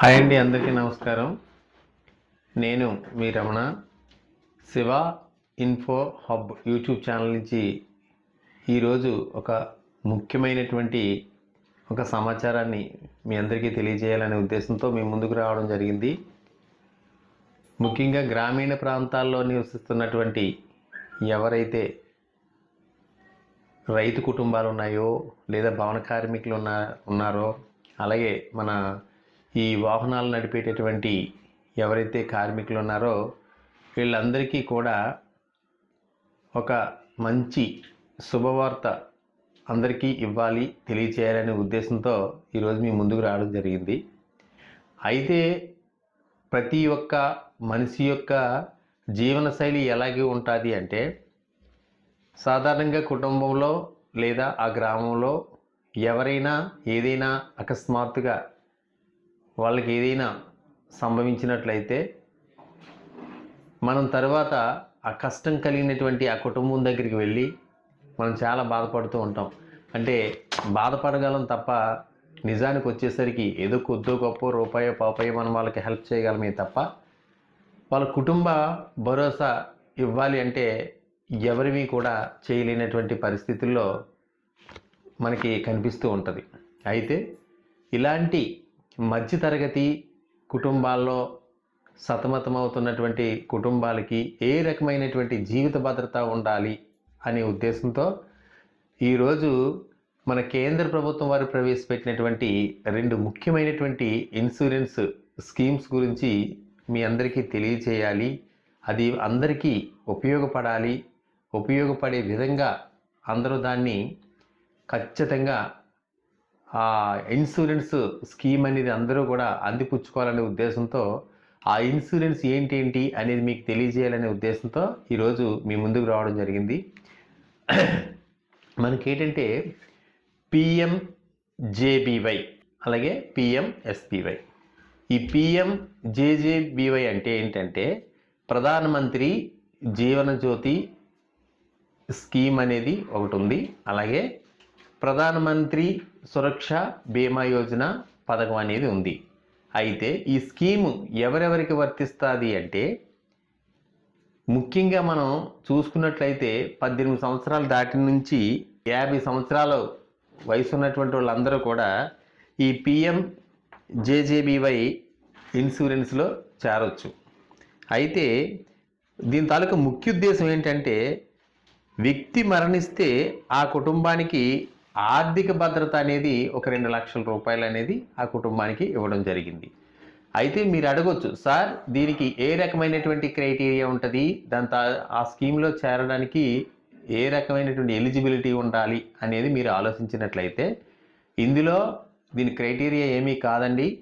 Hi అండి అందరికీ నమస్కారం. నేను మీ Ramana. Shiva info hub YouTube channel నుంచి ఈరోజు ఒక ముఖ్యమైనటువంటి ఒక సమాచారాన్ని మీ అందరికీ తెలియజేయాలనే ఉద్దేశంతో మీ ముందుకు రావడం జరిగింది. ముఖ్యంగా గ్రామీణ ప్రాంతాల్లో నివసిస్తున్నటువంటి ఎవరైతే రైతు కుటుంబాలు ఉన్నాయో లేదా భవన కార్మికులు ఉన్న ఉన్నారో అలాగే మన ఈ వాహనాలు నడిపేటటువంటి ఎవరైతే కార్మికులు ఉన్నారో వీళ్ళందరికీ కూడా ఒక మంచి శుభవార్త అందరికీ ఇవ్వాలి తెలియచేయాలనే ఉద్దేశంతో ఈరోజు మీ ముందుకు రావడం జరిగింది. అయితే ప్రతి ఒక్క మనిషి యొక్క జీవనశైలి ఎలాగే ఉంటుంది అంటే సాధారణంగా కుటుంబంలో లేదా ఆ గ్రామంలో ఎవరైనా ఏదైనా అకస్మాత్తుగా వాళ్ళకి ఏదైనా సంభవించినట్లయితే మనం తర్వాత ఆ కష్టం కలిగినటువంటి ఆ కుటుంబం దగ్గరికి వెళ్ళి మనం చాలా బాధపడుతూ ఉంటాం. అంటే బాధపడగలం తప్ప నిజానికి వచ్చేసరికి ఏదో కొద్దో గొప్ప రూపాయో పాపాయో మనం వాళ్ళకి హెల్ప్ చేయగలమే తప్ప వాళ్ళ కుటుంబ భరోసా ఇవ్వాలి అంటే ఎవరివి కూడా చేయలేనటువంటి పరిస్థితుల్లో మనకి కనిపిస్తూ ఉంటుంది. అయితే ఇలాంటి మధ్యతరగతి కుటుంబాల్లో సతమతమవుతున్నటువంటి కుటుంబాలకి ఏ రకమైనటువంటి జీవిత భద్రత ఉండాలి అనే ఉద్దేశంతో ఈరోజు మన కేంద్ర ప్రభుత్వం వారు ప్రవేశపెట్టినటువంటి రెండు ముఖ్యమైనటువంటి ఇన్సూరెన్స్ స్కీమ్స్ గురించి మీ అందరికీ తెలియచేయాలి. అది అందరికీ ఉపయోగపడాలి. ఉపయోగపడే విధంగా అందరూ దాన్ని ఖచ్చితంగా ఆ ఇన్సూరెన్స్ స్కీమ్ అనేది అందరూ కూడా అందిపుచ్చుకోవాలనే ఉద్దేశంతో ఆ ఇన్సూరెన్స్ ఏంటి ఏంటి అనేది మీకు తెలియజేయాలనే ఉద్దేశంతో ఈరోజు మీ ముందుకు రావడం జరిగింది. మనకేంటంటే పిఎం జేబీవై అలాగే పిఎంఎస్పివై ఈ పిఎం జేజేబీవై అంటే ఏంటంటే ప్రధానమంత్రి జీవన జ్యోతి స్కీమ్ అనేది ఒకటి ఉంది. అలాగే ప్రధానమంత్రి సురక్ష బీమా యోజన పథకం అనేది ఉంది. అయితే ఈ స్కీము ఎవరెవరికి వర్తిస్తుంది అంటే ముఖ్యంగా మనం చూసుకున్నట్లయితే పద్దెనిమిది సంవత్సరాలు దాటి నుంచి యాభై సంవత్సరాల వయసు ఉన్నటువంటి వాళ్ళందరూ కూడా ఈ పిఎం జేజేబీవై ఇన్సూరెన్స్లో చేరొచ్చు. అయితే దీని తాలూకా ముఖ్య ఉద్దేశం ఏంటంటే వ్యక్తి మరణిస్తే ఆ కుటుంబానికి ఆర్థిక భద్రత అనేది ఒక రెండు లక్షల రూపాయలు అనేది ఆ కుటుంబానికి ఇవ్వడం జరిగింది. అయితే మీరు అడగొచ్చు సార్ దీనికి ఏ రకమైనటువంటి క్రైటీరియా ఉంటుంది? దాని ఆ స్కీమ్లో చేరడానికి ఏ రకమైనటువంటి ఎలిజిబిలిటీ ఉండాలి? అనేది మీరు ఆలోచించినట్లయితే ఇందులో దీని క్రైటీరియా ఏమీ కాదండి.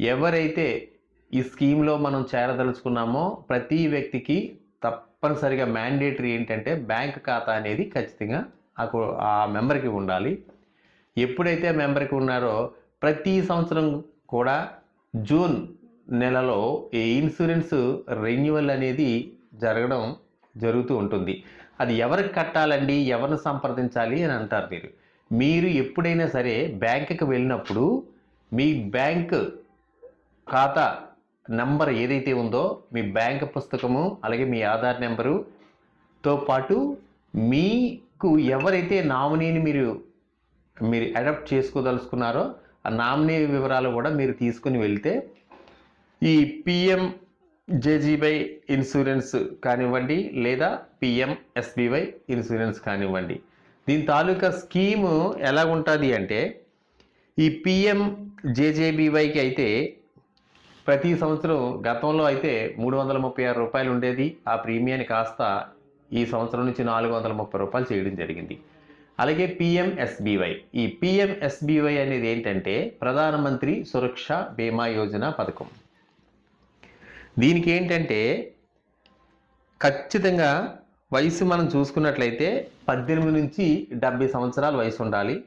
ఎవరైతే ఈ స్కీమ్లో మనం చేరదలుచుకున్నామో ప్రతి వ్యక్తికి తప్పనిసరిగా మ్యాండేటరీ ఏంటంటే బ్యాంక్ ఖాతా అనేది ఖచ్చితంగా ఆ ఆ మెంబర్కి ఉండాలి. ఎప్పుడైతే మెంబర్కి ఉన్నారో ప్రతి సంవత్సరం కూడా జూన్ నెలలో ఈ ఇన్సూరెన్స్ రెన్యువల్ అనేది జరగడం జరుగుతూ ఉంటుంది. అది ఎవరికి కట్టాలండి? ఎవరిని సంప్రదించాలి? అని అంటారు మీరు. మీరు ఎప్పుడైనా సరే బ్యాంకుకి వెళ్ళినప్పుడు మీ బ్యాంక్ ఖాతా నంబర్ ఏదైతే ఉందో మీ బ్యాంక్ పుస్తకము అలాగే మీ ఆధార్ నెంబరుతో పాటు మీ కు ఎవరైతే నామినీని మీరు మీరు అడాప్ట్ చేసుకోదలుచుకున్నారో ఆ నామినీ వివరాలు కూడా మీరు తీసుకుని వెళ్తే ఈ పిఎం జేజీబై ఇన్సూరెన్స్ కానివ్వండి లేదా పిఎంఎస్బివై ఇన్సూరెన్స్ కానివ్వండి. దీని తాలూకా స్కీము ఎలా ఉంటుంది అంటే ఈ పిఎం జేజేబీవైకి అయితే ప్రతి సంవత్సరం గతంలో అయితే మూడు వందల ముప్పై ఆరు రూపాయలు ఉండేది. ఆ ప్రీమియాన్ని కాస్త ఈ సంవత్సరం నుంచి నాలుగు వందల ముప్పై రూపాయలు చేయడం జరిగింది. అలాగే పిఎంఎస్బివై. ఈ పిఎంఎస్బివై అనేది ఏంటంటే ప్రధానమంత్రి సురక్ష బీమా యోజన పథకం. దీనికి ఏంటంటే ఖచ్చితంగా వయసు మనం చూసుకున్నట్లయితే పద్దెనిమిది నుంచి డెబ్బై సంవత్సరాల వయసు ఉండాలి.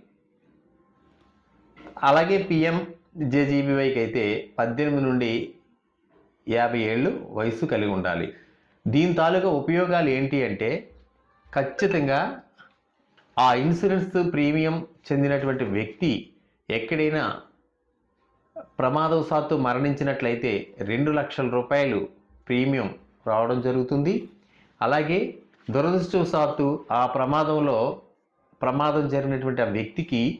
అలాగే పిఎం జేజీబీవైకి అయితే పద్దెనిమిది నుండి యాభై ఏళ్ళు వయసు కలిగి ఉండాలి. దీని తాలూకా ఉపయోగాలు ఏంటి అంటే ఖచ్చితంగా ఆ ఇన్సూరెన్స్ ప్రీమియం చెందినటువంటి వ్యక్తి ఎక్కడైనా ప్రమాదవశాత్తు మరణించినట్లయితే రెండు లక్షల రూపాయలు ప్రీమియం రావడం జరుగుతుంది. అలాగే దురదృష్టవశాత్తు ఆ ప్రమాదంలో ప్రమాదం జరిగినటువంటి ఆ వ్యక్తికి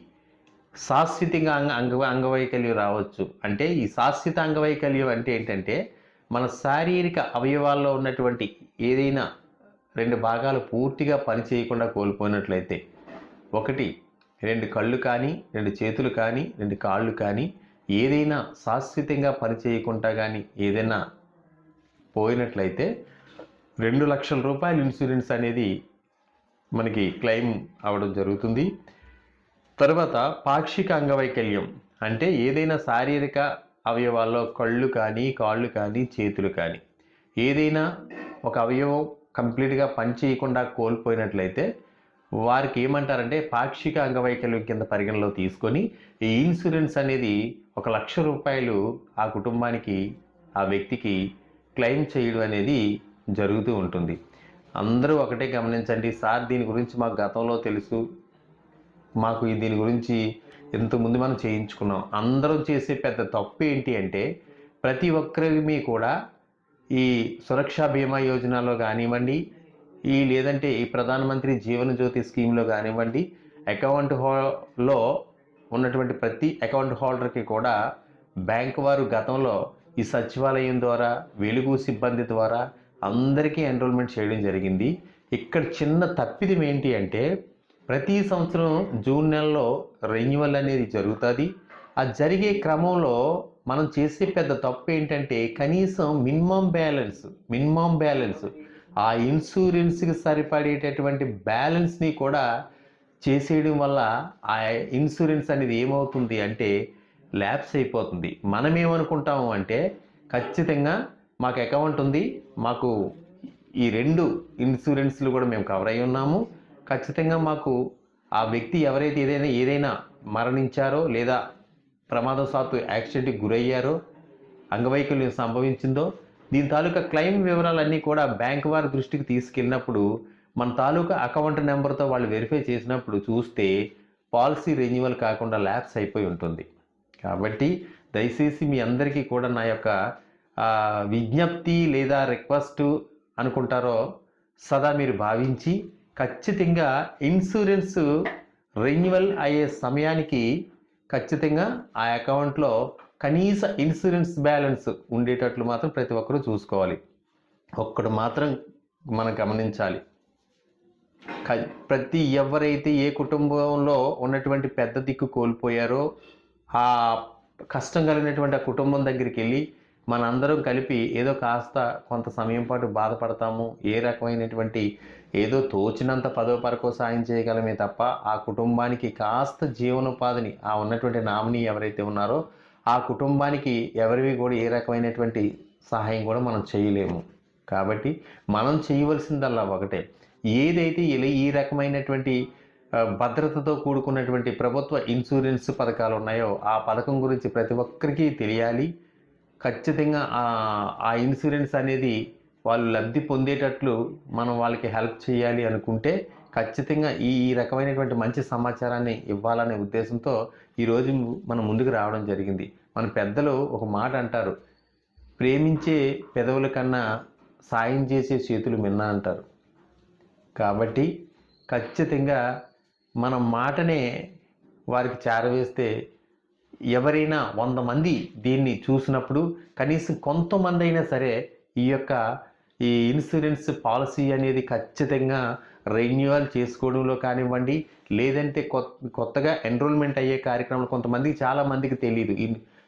శాశ్వతంగా అంగ అంగ అంగవైకల్యం రావచ్చు. అంటే ఈ శాశ్వత అంగవైకల్యం అంటే ఏంటంటే మన శారీరక అవయవాల్లో ఉన్నటువంటి ఏదైనా రెండు భాగాలు పూర్తిగా పనిచేయకుండా కోల్పోయినట్లయితే ఒకటి రెండు కళ్ళు కానీ రెండు చేతులు కానీ రెండు కాళ్ళు కానీ ఏదైనా శాశ్వతంగా పనిచేయకుండా కానీ ఏదైనా పోయినట్లయితే రెండు లక్షల రూపాయల ఇన్సూరెన్స్ అనేది మనకి క్లెయిమ్ అవ్వడం జరుగుతుంది. తర్వాత పాక్షిక అంగవైకల్యం అంటే ఏదైనా శారీరక అవయవాల్లో కళ్ళు కానీ కాళ్ళు కానీ చేతులు కానీ. ఏదైనా ఒక అవయవం కంప్లీట్గా పని చేయకుండా కోల్పోయినట్లయితే వారికి ఏమంటారంటే పాక్షిక అంగవైకల్యం కింద పరిగణలో తీసుకొని ఈ ఇన్సూరెన్స్ అనేది ఒక లక్ష రూపాయలు ఆ కుటుంబానికి ఆ వ్యక్తికి క్లెయిమ్ చేయడం అనేది జరుగుతూ ఉంటుంది. అందరూ ఒకటే గమనించండి సార్ దీని గురించి మాకు గతంలో తెలుసు. మాకు దీని గురించి ఇంతకుముందు మనం చేయించుకున్నాం. అందరం చేసే పెద్ద తప్పు ఏంటి అంటే ప్రతి ఒక్కరిని కూడా ఈ సురక్షా బీమా యోజనలో కానివ్వండి ఈ లేదంటే ఈ ప్రధానమంత్రి జీవన జ్యోతి స్కీమ్లో కానివ్వండి అకౌంట్ హోలో ఉన్నటువంటి ప్రతి అకౌంట్ హోల్డర్కి కూడా బ్యాంక్ వారు గతంలో ఈ సచివాలయం ద్వారా వెలుగు సిబ్బంది ద్వారా అందరికీ ఎన్రోల్మెంట్ చేయడం జరిగింది. ఇక్కడ చిన్న తప్పిదం ఏంటి అంటే ప్రతి సంవత్సరం జూన్ నెలలో రెన్యువల్ అనేది జరుగుతుంది. ఆ జరిగే క్రమంలో మనం చేసే పెద్ద తప్పు ఏంటంటే కనీసం మినిమం బ్యాలెన్స్ మినిమం బ్యాలెన్స్ ఆ ఇన్సూరెన్స్కి సరిపడేటటువంటి బ్యాలెన్స్ని కూడా చేసేయడం వల్ల ఆ ఇన్సూరెన్స్ అనేది ఏమవుతుంది అంటే ల్యాబ్స్ అయిపోతుంది. మనం ఏమనుకుంటాము అంటే ఖచ్చితంగా మాకు అకౌంట్ ఉంది. మాకు ఈ రెండు ఇన్సూరెన్స్లు కూడా మేము కవర్ అయి ఉన్నాము. ఖచ్చితంగా మాకు ఆ వ్యక్తి ఎవరైతే ఏదైనా ఏదైనా మరణించారో లేదా ప్రమాదశాత్తు యాక్సిడెంట్కి గురయ్యారో అంగవైకల్యం సంభవించిందో దీని తాలూకా క్లెయిమ్ వివరాలన్నీ కూడా బ్యాంక్ వారి దృష్టికి తీసుకెళ్ళినప్పుడు మన తాలూకా అకౌంట్ నెంబర్తో వాళ్ళు వెరిఫై చేసినప్పుడు చూస్తే పాలసీ రెన్యువల్ కాకుండా ల్యాప్స్ అయిపోయి ఉంటుంది. కాబట్టి దయచేసి మీ అందరికీ కూడా నా యొక్క విజ్ఞప్తి లేదా రిక్వెస్ట్ అనుకుంటారో సదా మీరు భావించి ఖచ్చితంగా ఇన్సూరెన్స్ రెన్యువల్ అయ్యే సమయానికి ఖచ్చితంగా ఆ అకౌంట్లో కనీస ఇన్సూరెన్స్ బ్యాలెన్స్ ఉండేటట్లు మాత్రం ప్రతి ఒక్కరూ చూసుకోవాలి. ఒక్కడు మాత్రం మనం గమనించాలి. క- ప్రతి ఎవరైతే ఏ కుటుంబంలో ఉన్నటువంటి పెద్ద దిక్కు కోల్పోయారో ఆ కష్టం కలిగినటువంటి ఆ కుటుంబం దగ్గరికి వెళ్ళి మనందరం కలిపి ఏదో కాస్త కొంత సమయం పాటు బాధపడతాము. ఏ రకమైనటువంటి ఏదో తోచినంత పదో పరకు సాయం చేయగలమే తప్ప ఆ కుటుంబానికి కాస్త జీవనోపాధిని ఆ ఉన్నటువంటి నామినీ ఎవరైతే ఉన్నారో ఆ కుటుంబానికి ఎవరివి కూడా ఏ రకమైనటువంటి సహాయం కూడా మనం చేయలేము. కాబట్టి మనం చేయవలసిందల్లా ఒకటే. ఏదైతే ఇలా ఈ రకమైనటువంటి భద్రతతో కూడుకున్నటువంటి ప్రభుత్వ ఇన్సూరెన్స్ పథకాలు ఉన్నాయో ఆ పథకం గురించి ప్రతి ఒక్కరికి తెలియాలి. ఖచ్చితంగా ఆ ఇన్సూరెన్స్ అనేది వాళ్ళు లబ్ధి పొందేటట్లు మనం వాళ్ళకి హెల్ప్ చేయాలి అనుకుంటే ఖచ్చితంగా ఈ ఈ రకమైనటువంటి మంచి సమాచారాన్ని ఇవ్వాలనే ఉద్దేశంతో ఈరోజు మనం ముందుకు రావడం జరిగింది. మన పెద్దలు ఒక మాట అంటారు ప్రేమించే పెదవుల కన్నా సాయం చేసే చేతులు మిన్న అంటారు. కాబట్టి ఖచ్చితంగా మన మాటనే వారికి చేరవేస్తే ఎవరైనా వంద మంది దీన్ని చూసినప్పుడు కనీసం కొంతమంది అయినా సరే ఈ యొక్క ఈ ఇన్సూరెన్స్ పాలసీ అనేది ఖచ్చితంగా రెన్యువల్ చేసుకోవడంలో కానివ్వండి లేదంటే కొత్త కొత్తగా ఎన్రోల్మెంట్ అయ్యే కార్యక్రమాలు కొంతమందికి చాలా మందికి తెలియదు ఈ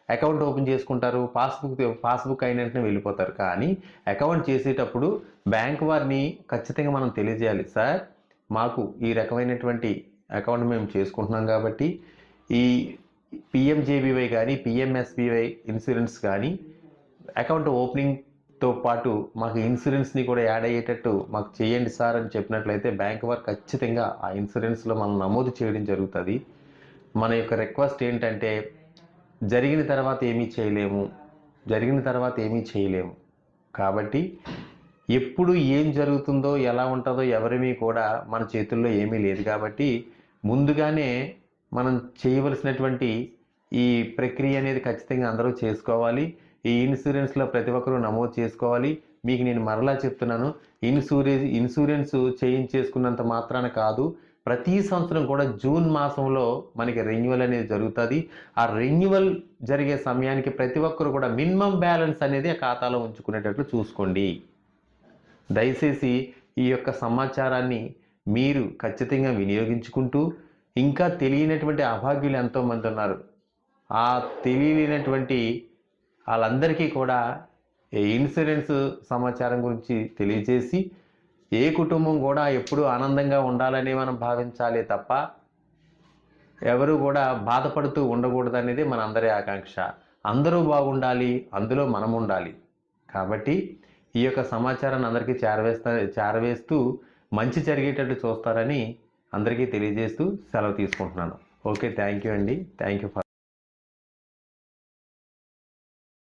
అకౌంట్ ఓపెన్ చేసుకుంటారు పాస్బుక్ పాస్బుక్ అయిన వెంటనే వెళ్ళిపోతారు. కానీ అకౌంట్ చేసేటప్పుడు బ్యాంక్ వారిని ఖచ్చితంగా మనం తెలియజేయాలి. సార్ మాకు ఈ రకమైనటువంటి అకౌంట్ మేము చేసుకుంటున్నాం కాబట్టి ఈ పిఎంజేబీవై కానీ పిఎంఎస్బీవై ఇన్సూరెన్స్ కానీ అకౌంట్ ఓపెనింగ్ తో పాటు మాకు ఇన్సూరెన్స్ని కూడా యాడ్ అయ్యేటట్టు మాకు చేయండి సార్ అని చెప్పినట్లయితే బ్యాంక్ వారు ఖచ్చితంగా ఆ ఇన్సూరెన్స్లో మనం నమోదు చేయడం జరుగుతుంది. మన యొక్క రిక్వెస్ట్ ఏంటంటే జరిగిన తర్వాత ఏమీ చేయలేము జరిగిన తర్వాత ఏమీ చేయలేము. కాబట్టి ఎప్పుడు ఏం జరుగుతుందో ఎలా ఉంటుందో ఎవరిమీ కూడా మన చేతుల్లో ఏమీ లేదు. కాబట్టి ముందుగానే మనం చేయవలసినటువంటి ఈ ప్రక్రియ అనేది ఖచ్చితంగా అందరూ చేసుకోవాలి. ఈ ఇన్సూరెన్స్లో ప్రతి ఒక్కరూ నమోదు చేసుకోవాలి. మీకు నేను మరలా చెప్తున్నాను ఇన్సూరెన్స్ ఇన్సూరెన్స్ చేయించేసుకున్నంత మాత్రాన కాదు ప్రతి సంవత్సరం కూడా జూన్ మాసంలో మనకి రెన్యువల్ అనేది జరుగుతుంది. ఆ రెన్యువల్ జరిగే సమయానికి ప్రతి ఒక్కరు కూడా మినిమం బ్యాలెన్స్ అనేది ఆ ఖాతాలో ఉంచుకునేటట్లు చూసుకోండి. దయచేసి ఈ యొక్క సమాచారాన్ని మీరు ఖచ్చితంగా వినియోగించుకుంటూ ఇంకా తెలియనటువంటి అభాగ్యులు ఎంతోమంది ఉన్నారు. ఆ తెలియనటువంటి వాళ్ళందరికీ కూడా ఇన్సూరెన్స్ సమాచారం గురించి తెలియజేసి ఏ కుటుంబం కూడా ఎప్పుడూ ఆనందంగా ఉండాలని మనం భావించాలి తప్ప ఎవరు కూడా బాధపడుతూ ఉండకూడదు అనేది మన అందరి ఆకాంక్ష. అందరూ బాగుండాలి అందులో మనం ఉండాలి. కాబట్టి ఈ యొక్క సమాచారాన్ని అందరికీ చేరవేస్తా చేరవేస్తూ మంచి జరిగేటట్టు చూస్తారని అందరికీ తెలియజేస్తూ సెలవు తీసుకుంటున్నాను. ఓకే థ్యాంక్ యూ అండి. Thank you for